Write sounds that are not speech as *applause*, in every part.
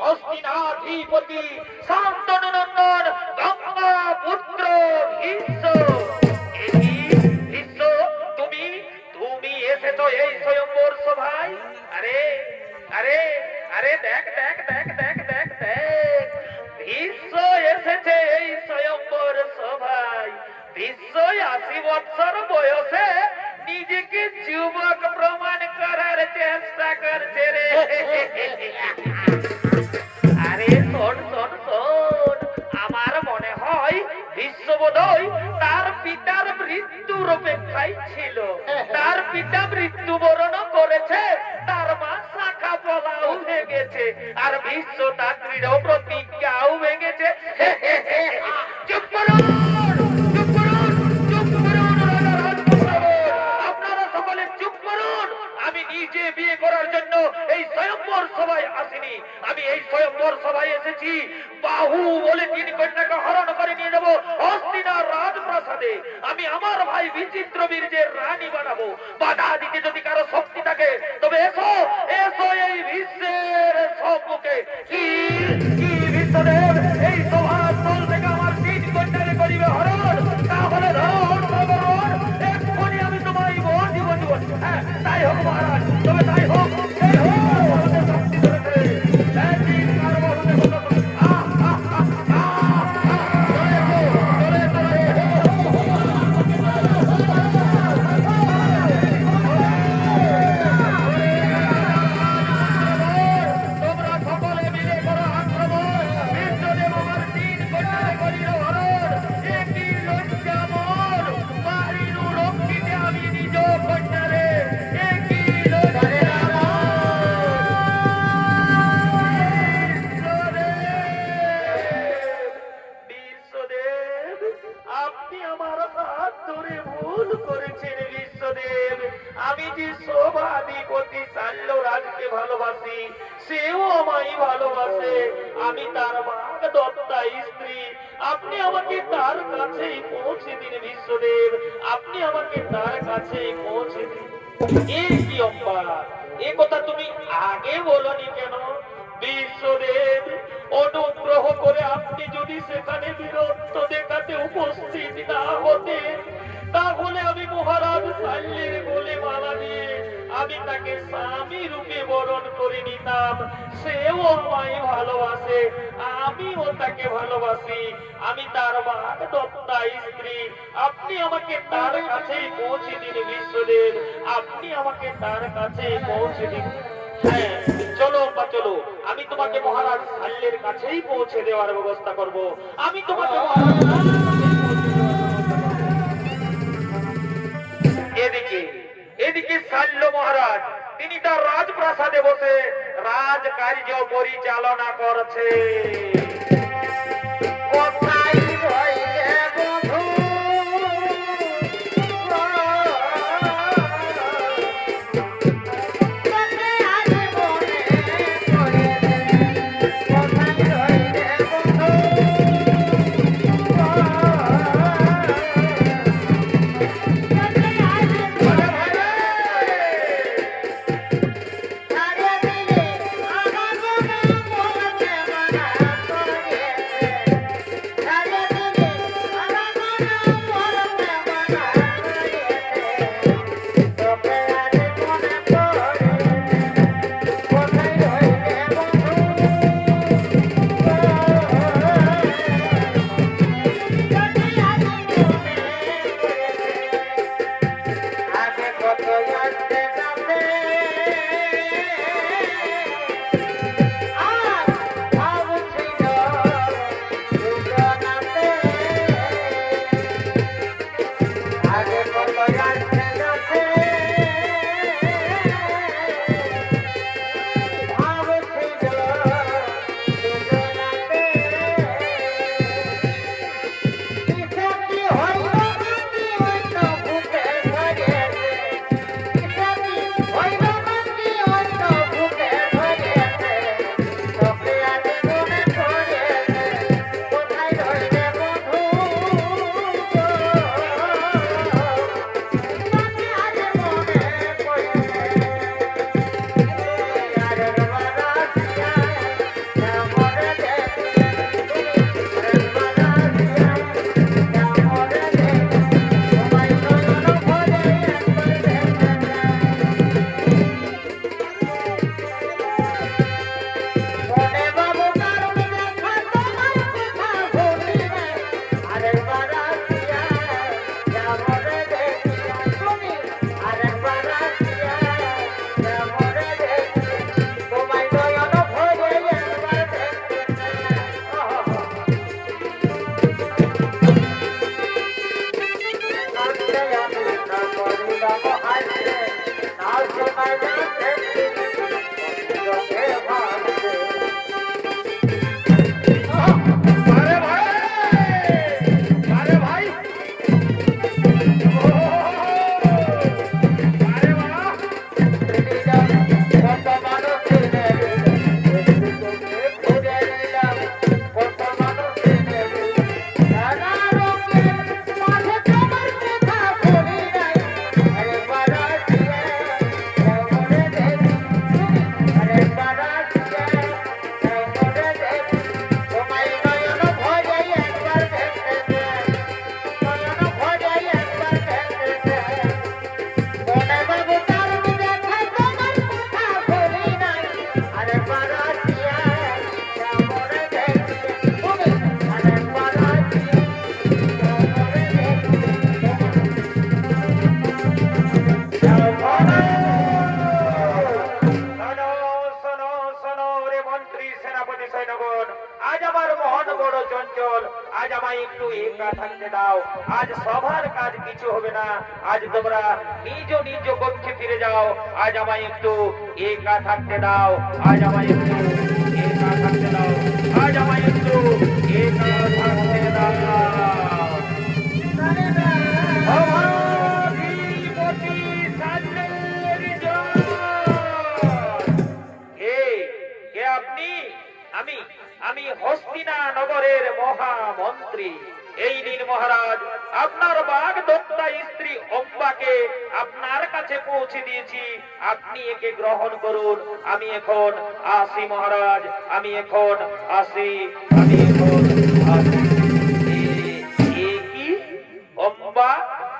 হস্তিনাধিপতি শান্তনন্দন গঙ্গা পুত্র ভীষ্ম। তুমি তুমি এসেছ এই স্বয়ম্বর সভায়? আরে আরে আরে দেখ দেখ দেখ দেখ দেখ দেখ। ভীষ্ম এসেছে এই স্বয়ম্বর সভায়। ভীষ্ম আশি বছর আর বিশ্ব তার দৃঢ় প্রতিজ্ঞাও ভেঙেছে। আপনারা সকলে চুপ করুন। আমি নিজে বিয়ে করার জন্য এই স্বয়ম্বর সভায় আসিনি। আমি এই স্বয়ম্বর সভায় এসেছি। বাহু বলে তিন কন্যাকে হরণ করে নিয়ে যাব হস্তিনা রাজপ্রাসাদে আমি আমার ভাই বিচিত্র বীর্যের রানী বানাবো। বাধা দিতে যদি কারও শক্তি থাকে, তবে এসো এসো এই বিশ্বের সম্মুখে কি কি এই করিবে হরণ? তাহলে ধরো ধরো এক্ষুনি আমি তোমায় বর দিব দিব। হ্যাঁ তাই হোক মহারাজ। তবে বিশ্বদেব আমি যে সভাধিপতি শাল্য রাজকে ভালোবাসি, সেও আমায় ভালোবাসে। আমি তার দত্তা স্ত্রী। আপনি আমাকে তার কাছেই পৌঁছে দিন বিশ্বদেব। আপনি আমাকে তার কাছেই পৌঁছে দিন। এই কি অম্বার এ কথা তুমি আগে বলনি কেন? বিশ্বদেব, অনুগ্রহ করে আপনি যদি সেখানে বীরত্ব দেখাতে উপস্থিত না হতেন তাহলে আমি মহারাজ শাল্যের বলে মালা দিয়ে আমি তাকে স্বামী রূপে বরণ করে নিতাম। সেও আমায় ভালোবাসে, আমিও তাকে ভালোবাসি। আমি তার দত্তা স্ত্রী। আপনি আমাকে তার কাছেই পৌঁছে দিন বিশ্বদেব আপনি আমাকে তার কাছেই পৌঁছে দিন। হ্যাঁ চলো বা চলো। আমি তোমাকে মহারাজ শাল্যের কাছেই পৌঁছে দেওয়ার ব্যবস্থা করব। আমি তোমাকে মহারাজ এদিকে এদিকে শাল্য মহারাজ তিনি তার রাজপ্রাসাদে বসে রাজকার্য পরিচালনা করছে। কোথায় না আজ তোমরা নিজ নিজ কক্ষে ফিরে যাও। আজ আমায় একটু একা থাকতে দাও। আজ আমায় একটু একা থাকতে দাও। আজ আমায় একটু একা থাকতে দাও। আমি হস্তিনা নগরের মহামন্ত্রী। এই দিন মহারাজ আপনার বাঘ দত্তা স্ত্রী অম্বাকে আপনার কাছে পৌঁছে দিয়েছি। আপনি একে গ্রহণ করুন। আমি এখন আসি মহারাজ। আমি এখন আসি। আমি এখন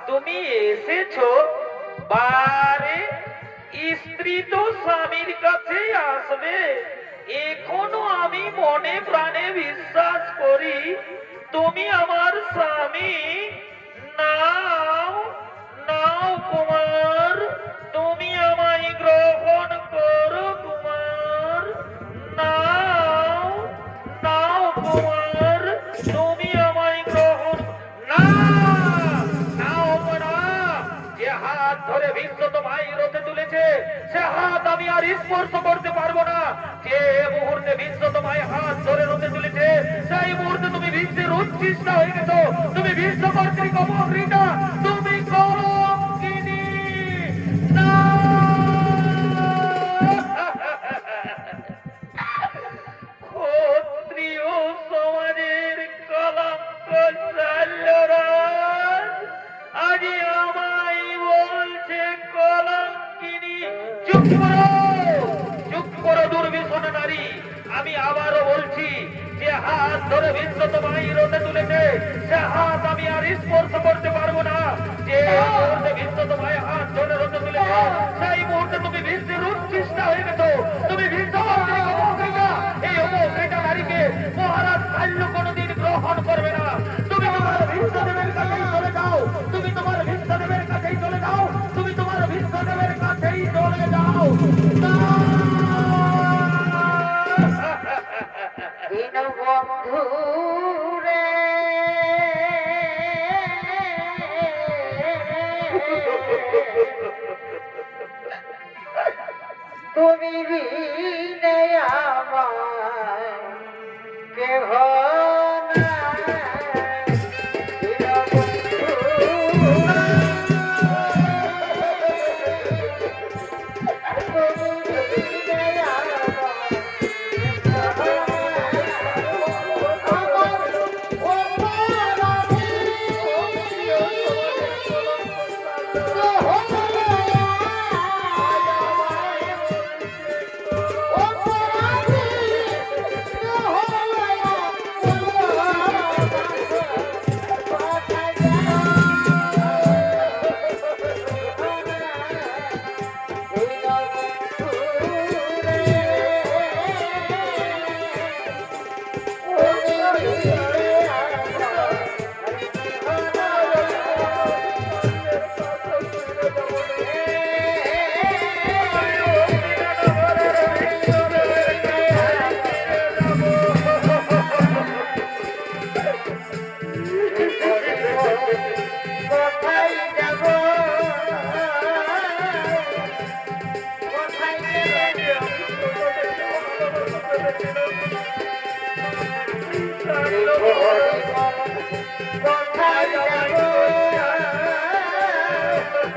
তুমি এসেছ? বারে, স্ত্রী তো স্বামীর কাছে আসবে। এখনও আমি মনে প্রাণে বিশ্বাস করি, তুমি আমার স্বামী নাও নাও কুমার, তুমি আমায় গ্রহণ করো কুমার। নাও নাও কুমার, তুমি তোমায় রথে তুলেছে, সে হাত আমি আর স্পর্শ করতে পারব না। যে মুহূর্তে বিশ্ব তোমায় হাত ধরে রথে তুলেছে, সেই মুহূর্তে তুমি বিশ্বের উচ্ছিষ্ট হয়ে গেছো। চুপ করো দুর্বিষণ নারী আমি আবারও বলছি হাত ধরে বিশ্ব তোমায় তুলেছে, সে হাত আমি আর স্পর্শ করতে পারব না। যে মুহূর্তে বিশ্ব তোমায় হাত ধরে রোদে তুলেছে, সেই মুহূর্তে তুমি বিশ্বের উচ্ছিষ্ট হয়ে গেছো। তুমি অপকৃতা এই অপকৃতা নারীকে মহারাজ কাল্য কোনোদিন গ্রহণ করবে তুমি *laughs*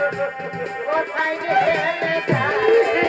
কোথায় গেলে